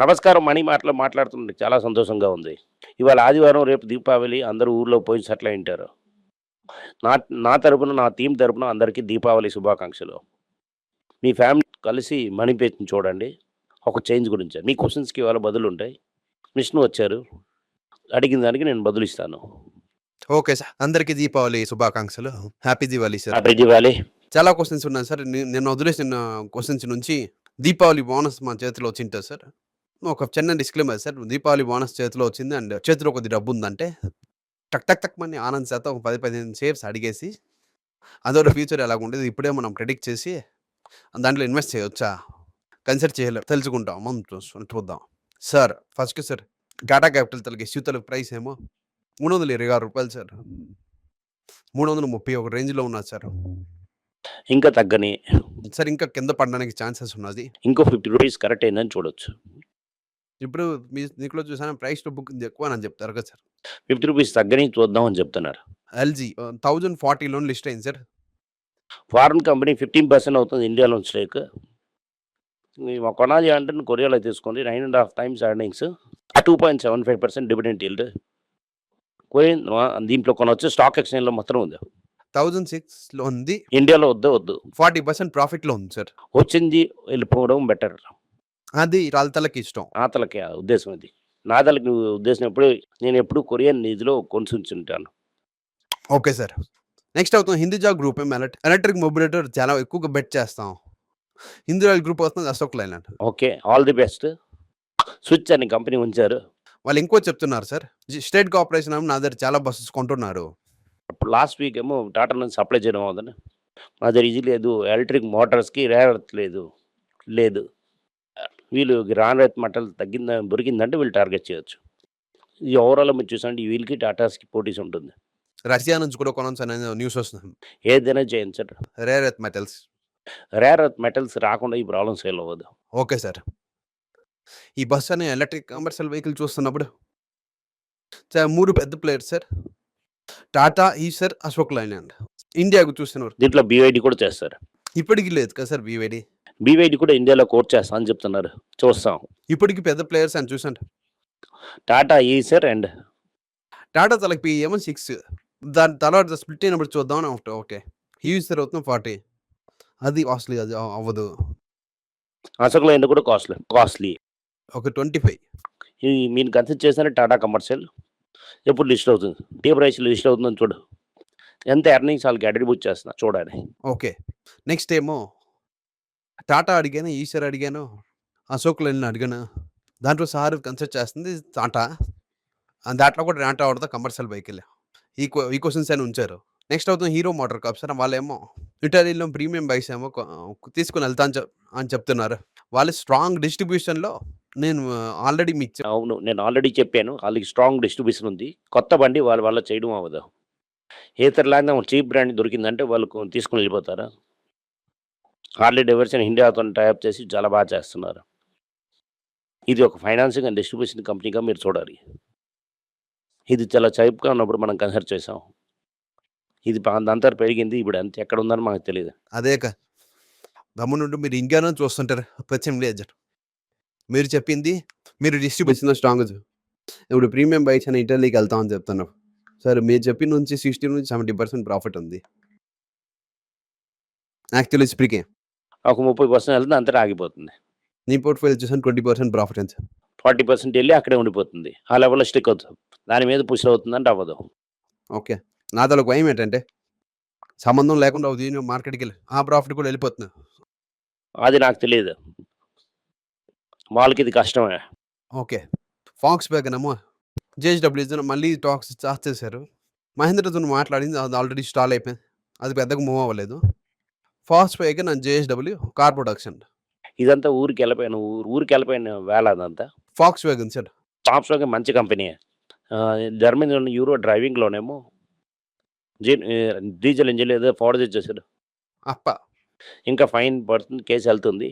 నమస్కారం మణి మాటలు మాట్లాడుతుండే చాలా సంతోషంగా ఉంది. ఇవాళ ఆదివారం రేపు దీపావళి అందరూ ఊర్లో పోయి సెటిల్ అయి ఉంటారు నా నా తరపున నా టీం తరపున అందరికీ దీపావళి శుభాకాంక్షలు. మీ ఫ్యామిలీ కలిసి మనీ పేజ్ని చూడండి. ఒక చేంజ్ గురించి. మీ క్వశ్చన్స్కి ఇవాళ బదులు ఉంటాయి విష్ణు వచ్చారు. అడిగిన దానికి నేను బదులు ఇస్తాను. Okay sir. అందరికీ దీపావళి శుభాకాంక్షలు. Happy Diwali sir. Happy Diwali. చాలా క్వశ్చన్స్ ఉన్నాయి సార్. ని- నిన్న వదిలేసిన క్వశ్చన్స్ నుంచి దీపావళి బోనస్ మా చేతిలో వచ్చింటుంది సార్. ఒక చిన్న డిస్క్లైమర్ సార్ దీపావళి బోనస్ చేతిలో వచ్చింది అండ్ చేతిలో కొద్ది డబ్బు ఉందంటే టక్ టక్ టక్ మని ఆనంద్ శాతం ఒక పది పదిహేను షేర్స్ అడిగేసి అదొక ఫ్యూచర్ ఎలాగ ఉండేది ఇప్పుడే మనం ప్రెడిక్ట్ చేసి దాంట్లో ఇన్వెస్ట్ చేయొచ్చా? కన్సిడర్ చేయలేదు తెలుసుకుంటాం. మనం చూ- చూద్దాం. Sir first sir Tata Capital తలకి ఇష్యూతల ప్రైస్ ఏమో మూడు వందల ఇరవై ఆరు రూపాయలు సార్ మూడు వందల ముప్పై ఒక రేంజ్లో ఉన్నది సార్ ఇంకా తగ్గని సార్ ఇంకా కింద పడడానికి ఛాన్సెస్ ఉన్నది. ఇంకో ఫిఫ్టీ రూపీస్ కరెక్ట్ అయిందని చూడొచ్చు. ఇప్పుడు మీ దీంట్లో చూసాను ప్రైస్ టు బుక్ ఎక్కువ అని చెప్తారు కదా సార్. ఫిఫ్టీ రూపీస్ తగ్గని చూద్దామని చెప్తున్నారు. ఎల్జీ థౌజండ్ ఫార్టీలో లిస్ట్ అయింది sir. Foreign company fifteen percent అవుతుంది ఇండియాలో స్టేక్. కొనాలి అంటే కొరియాలో తీసుకోండి. Nine and half times earnings. Two point seven five percent dividend yield Korean దీంట్లో కొనవచ్చు స్టాక్ ఎక్స్చేంజ్లో మాత్రం ఉంది. థౌజండ్ సిక్స్లో ఉంది. ఇండియాలో వద్దు వద్దు. ఫార్టీ పర్సెంట్ ప్రాఫిట్లో ఉంది సార్. వచ్చింది వెళ్ళిపోవడం బెటర్. అది రాళ్ళతలకి ఇష్టం. నాతలకి ఆ ఉద్దేశం ఇది నాదలకి ఉద్దేశం ఎప్పుడు నేను ఎప్పుడు కొరియన్ నిధిలో కొనుచుంటాను ఓకే సార్. నెక్స్ట్ అవుతుంది హిందూజా గ్రూప్ ఎలక్ట్రిక్ మొబిలిటర్ చాలా ఎక్కువగా బెట్ చేస్తాం. హిందూ గ్రూప్ వస్తుంది Ashok Leyland. Okay. All the best. Switch అని కంపెనీ ఉంచారు. వాళ్ళు ఇంకో చెప్తున్నారు సార్. స్టేట్ కార్పొరేషన్ నా దగ్గర చాలా బస్సెస్ కొంటున్నారు. ఇప్పుడు లాస్ట్ వీక్ ఏమో టాటా నుంచి సప్లై చేయడం అవుతుంది మా దగ్గర ఇది లేదు. ఎలక్ట్రిక్ మోటార్స్కి రేరత్ లేదు. లేదు. వీళ్ళు రాన్ మటల్ తగ్గింద దొరికిందంటే వీళ్ళు టార్గెట్ చేయొచ్చు. ఈ ఓవరాల్ మీరు చూసండి వీళ్ళకి టాటాస్కి పోటీస్ ఉంటుంది. రష్యా నుంచి కూడా అనేది న్యూస్ వస్తుంది. ఏదైనా చేయండి sir. Rare earth metals. Rare metals రాకుండా ఈ ప్రాబ్లం సేల్ అవ్వదు ఓకే సార్. ఈ బస్ అనే ఎలక్ట్రిక్ కమర్షియల్ వెహికల్ చూస్తున్నప్పుడు సార్ మూడు పెద్ద ప్లేయర్స్ సార్. టాటా ఈసర్ అశోక్ లైలాండ్. ఇండియాకు చూస్తున్నారు. దీంట్లో బీవైడి కూడా చేస్తారు. ఇప్పటికి లేదు కదా సార్ బీవైడి? బీవైడి కూడా ఇండియాలో కోర్ట్ చేస్తా అని చెప్తున్నారు. చూస్తాం. ఇప్పటికి పెద్ద ప్లేయర్స్ అని చూసాను టాటా ఈసర్ అండ్? టాటా తలకి ఏమో సిక్స్. దాని తర్వాత స్ప్లిట్ అయినప్పుడు చూద్దాం అని ఓకే. ఈసర్ అవుతుంది ఫార్టీ. అది కాస్ట్లీ అది అవ- అవ్వదు. అశోక్ లైన్ కూడా కాస్ట్లీ కాస్ట్లీ. ఒక ట్వంటీ ఫైవ్. ఇది మీరు కన్సిడర్ చేసిన టాటా కమర్షియల్? ఎప్పుడు లిస్ట్ అవుతుంది? టీ ప్రైస్ లిస్ట్ అవుతుందని చూడు. ఎంత ఎర్నింగ్స్ వాళ్ళకి అట్రిబ్యూట్ చేస్తున్నా చూడాలి ఓకే. నెక్స్ట్ ఏమో టాటా అడిగాను ఈసర్ అడిగాను అశోక్ లైన్ అడిగాను. దాంట్లో సార్ కన్సిడర్ చేస్తుంది టాటా. దాంట్లో కూడా టాటా అవుతుంది కమర్షియల్ వెహికల్ ఈ ఈ క్వశ్చన్స్ అని ఉంచారు. నెక్స్ట్ అవుతుంది హీరో మోటార్ కప్ సార్ వాళ్ళేమో ఇటలీలో ప్రీమియం బైక్స్ ఏమో తీసుకుని వెళ్తా అని అని చెప్తున్నారు. వాళ్ళు స్ట్రాంగ్ డిస్ట్రిబ్యూషన్లో నేను ఆల్రెడీ మీకు చెప్- అవును. నేను ఆల్రెడీ చెప్పాను. వాళ్ళకి స్ట్రాంగ్ డిస్ట్రిబ్యూషన్ ఉంది. కొత్త బండి వాళ్ళ వల్ల చేయడం అవ్వదు. ఏతరలాగా చీప్ బ్రాండ్ దొరికిందంటే వాళ్ళు తీసుకుని వెళ్ళిపోతారా? హార్లీ డైవర్షన్ ఇండియాతో టైప్ చేసి చాలా బాగా చేస్తున్నారు. ఇది ఒక ఫైనాన్సింగ్ అండ్ డిస్ట్రిబ్యూషన్ కంపెనీగా మీరు చూడాలి. ఇది చాలా చైప్గా ఉన్నప్పుడు మనం కన్సిడర్ చేసాం ఇది అంతా పెరిగింది ఇప్పుడు అంత ఎక్కడ ఉందని మాకు తెలియదు. అదే క మీరు ఇండియాలో చూస్తుంటారు ప్రత్యం లేదు మీరు చెప్పింది మీరు డిస్ట్రిబ్యూషన్ స్ట్రాంగ్ ఇప్పుడు ప్రీమియం బైక్స్ అని ఇటలీకి వెళ్తామని చెప్తున్నావు సరే మీరు చెప్పిన నుంచి సిక్స్టీ నుంచి సెవెంటీ పర్సెంట్ ప్రాఫిట్ ఉంది. యాక్చువల్లీ స్పీకింగ్ ఒక ముప్పై పర్సెంట్ వెళ్తే అంతటా ఆగిపోతుంది. నీ పోర్ట్ఫోలియో చూసాను ట్వంటీ పర్సెంట్ ప్రాఫిట్ అని ఫార్టీ పర్సెంట్ వెళ్ళి అక్కడే ఉండిపోతుంది. ఆ లెవెల్లో స్టిక్ అవుతుంది. దాని మీద పుష్ అవుతుందంటే అవ్వదు. ఓకే. నా తల భయం ఏంటంటే సంబంధం లేకుండా దీని మార్కెట్కి వెళ్ళి ఆ ప్రాఫిట్ కూడా వెళ్ళిపోతుంది. అది నాకు తెలియదు. వాళ్ళకి ఇది కష్టమే. ఓకే. ఫాక్స్ బ్యాగ్ ఏమో జేహెచ్డబ్ల్యూ మళ్ళీ టాక్స్ స్టార్ట్ చేశారు మహేంద్రతో మాట్లాడింది అది ఆల్రెడీ స్టాల్ అయిపోయింది. అది పెద్దగా మూవ్ అవ్వలేదు. ఫాక్స్ బ్యాగ్ నా జేహెచ్డబ్ల్యూ కార్ ప్రొడక్షన్. ఇదంతా ఊరికి వెళ్ళిపోయిన ఊరు ఊరికి వెళ్ళిపోయిన వేళ అదంతా? Pox wagon sir. టాప్స్లోకి మంచి కంపెనీ. జర్మనీలో యూరో డ్రైవింగ్లోనేమో జీ డీజిల్ ఇంజిన్ ఏదో ఫార్వర్డ్ చేశారు అప్ప. ఇంకా ఫైన్ పడుతుంది కేసు వెళ్తుంది.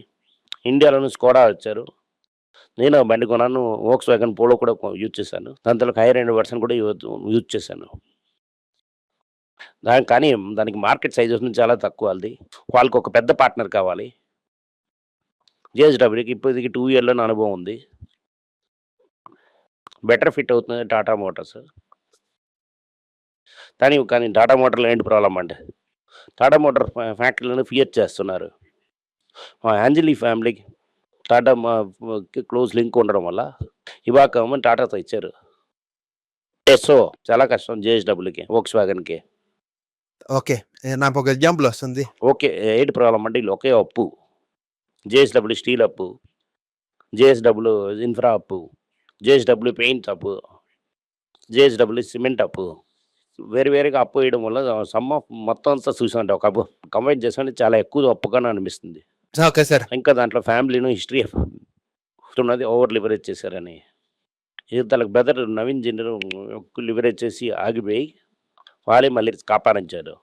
ఇండియాలోని స్కోడా వచ్చారు. నేను బండి కొన్నాను వోక్స్ వ్యాగన్ పోలో కూడా యూజ్ చేశాను. దాంతో హైర్ ఎండ్ వర్షన్ కూడా యూజ్ యూజ్ చేశాను. దాని కానీ దానికి మార్కెట్ సైజెస్ వస్తుంది చాలా తక్కువ అది వాళ్ళకి ఒక పెద్ద పార్ట్నర్ కావాలి. జేఎస్డబ్ల్యూకి ఇప్పటికి టూ ఇయర్లో అనుభవం ఉంది. బెటర్ ఫిట్ అవుతుంది టాటా మోటార్స్ కానీ కానీ టాటా మోటార్లో ఏంటి ప్రాబ్లం అంటే టాటా మోటార్ ఫ్యాక్టరీలను ఫియర్ చేస్తున్నారు. మా యాంజలీ ఫ్యామిలీకి టాటా మా క్లోజ్ లింక్ ఉండడం వల్ల ఇవాక టాటాతో ఇచ్చారు. ఎస్ఓ చాలా కష్టం జేఎస్డబ్ల్యూకి వోక్స్ వ్యాగన్కి ఓకే నాకు ఒక ఎగ్జాంపుల్ వస్తుంది. ఓకే ఏంటి ప్రాబ్లం అంటే ఒకే అప్పు. జేఎస్డబ్ల్యూ స్టీల్ అప్పు. జేఎస్డబ్ల్యూ ఇన్ఫ్రా అప్పు. జేఎస్డబ్ల్యూ పెయింట్ అప్పు. జేఎస్డబ్ల్యూ సిమెంట్ అప్పు. వేరు వేరుగా అప్పు వేయడం వల్ల సమ్మ మొత్తం అంతా చూసామంటే ఒక అప్పు కంబైన్ చేసామంటే చాలా ఎక్కువ అప్పుగానే అనిపిస్తుంది. Okay sir. ఇంకా దాంట్లో ఫ్యామిలీను హిస్టరీ ఉన్నది ఓవర్ లివరేజ్ చేశారని. ఇది తనకు బ్రదర్ నవీన్ జెండర్ లివరేజ్ చేసి ఆగిపోయి వాళ్ళే మళ్ళీ కాపాడించారు.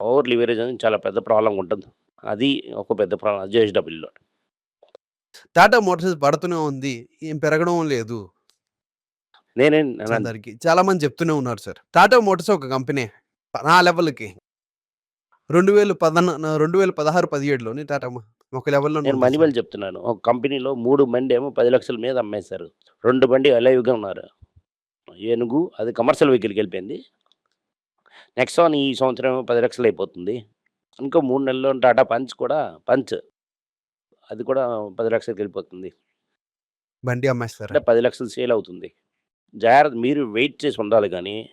ఓవర్ లివరేజ్ అని చాలా పెద్ద ప్రాబ్లం ఉంటుంది. అది ఒక పెద్ద ప్రాబ్లం జేఎస్డబ్ల్యూలో టాటా మోటార్స్ పడుతూనే ఉంది ఏం పెరగడం లేదు. నేనే అందరికి. చాలా మంది చెప్తూనే ఉన్నారు సార్. టాటా మోటార్స్ ఒక కంపెనీ నా లెవెల్కి. రెండు వేలు పదన రెండు వేల పదహారు పదిహేడులోని టాటా ఒక లెవెల్లో నేను సార్. చెప్తున్నాను. ఒక కంపెనీలో మూడు బండి ఏమో పది లక్షల మీద అమ్మేశారు. రెండు బండి అలైవ్గా ఉన్నారు. ఏనుగు అది కమర్షియల్ వెహికల్కి వెళ్ళిపోయింది. నెక్స్ట్ వన్ ఈ సంవత్సరం ఏమో పది లక్షలు అయిపోతుంది. ఇంకో మూడు నెలల్లో టాటా పంచ్ కూడా పంచ్. అది కూడా పది లక్షలకి వెళ్ళిపోతుంది. బండి అమ్మేస్తారు? అంటే పది లక్షలు సేల్ అవుతుంది. జాగ్రత్త మీరు వెయిట్ చేసి ఉండాలి కానీ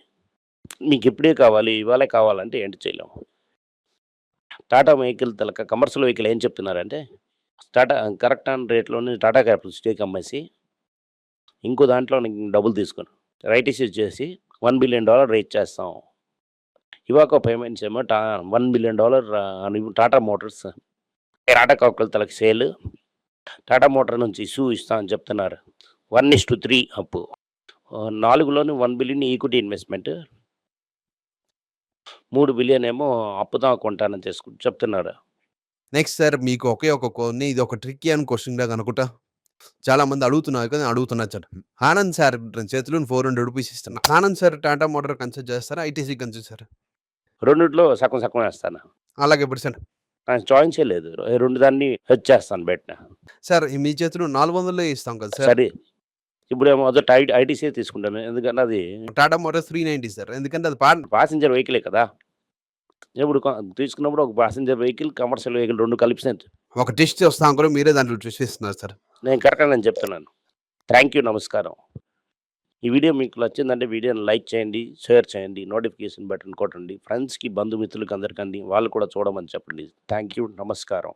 మీకు ఇప్పుడే కావాలి ఇవాళే కావాలంటే ఏంటి చేయలేము. టాటా వెహికల్ తలక కమర్షియల్ వెహికల్ ఏం చెప్తున్నారంటే టాటా కరెక్ట్ ఆన్ రేట్లోనే టాటా క్యాపిటల్ స్టేక్ అమ్మేసి ఇంకో దాంట్లో డబ్బులు తీసుకుని రైట్ ఇష్యూ చేసి వన్ బిలియన్ డాలర్ రేట్ చేస్తాం. ఇవాక పేమెంట్స్ ఏమో టా one billion dollar Tata motors Tata కాకుల తలకి సేల్ టాటా మోటార్ నుంచి ఇష్యూ ఇస్తా అని చెప్తున్నారు. వన్ ఇస్ టు త్రీ అప్పు. నాలుగులోని వన్ బిలియన్ ఈక్విటీ ఇన్వెస్ట్మెంట్ మూడు బిలియన్ ఏమో అప్పుతో కొంటానని చేసుకు చెప్తున్నారు. నెక్స్ట్ సార్ మీకు ఒకే ఒక కొన్ని ఇది ఒక ట్రిక్కీ అని క్వశ్చన్ లాగా అనుకుంటా. చాలా మంది అడుగుతున్నారు కదా అడుగుతున్నారు సార్. ఆనంద్ సార్ చేతిలో ఫోర్ హండ్రెడ్ రూపీస్ ఇస్తున్నా. Anand sir Tata motor consult చేస్తారా ఐటీసీ కన్సల్ట్ సార్ రెండిట్లో సగం సగం వేస్తాను. అలాగే ఇప్పుడు సార్. చాయిస్ లేదు రెండు దాన్ని వచ్చేస్తాను బెట్న. సార్ ఈ మీ చేతిలో నాలుగు వందలే ఇస్తాం కదా సార్. సరే. ఇప్పుడు ఏమో మొదట ఐ ఐటీసీ తీసుకుంటాను ఎందుకంటే అది Tata motor three ninety sir ఎందుకంటే అది పా పాసింజర్ వెహికలే కదా. ఇప్పుడు తీసుకున్నప్పుడు ఒక పాసింజర్ వెహికల్ కమర్షియల్ వెహికల్ రెండు కలిపిన ఒక టెస్ట్ వస్తాం కూడా మీరే దాంట్లో ట్విస్ట్ ఇస్తున్నారు సార్. నేను కరెక్ట్గా నేను చెప్తున్నాను. థ్యాంక్ యూ నమస్కారం. ఈ వీడియో మీకు నచ్చిందంటే వీడియోని లైక్ చేయండి షేర్ చేయండి నోటిఫికేషన్ బటన్ కొట్టండి. ఫ్రెండ్స్కి బంధుమిత్రులకి అందరికండి వాళ్ళు కూడా చూడమని చెప్పండి. థ్యాంక్ యూ నమస్కారం.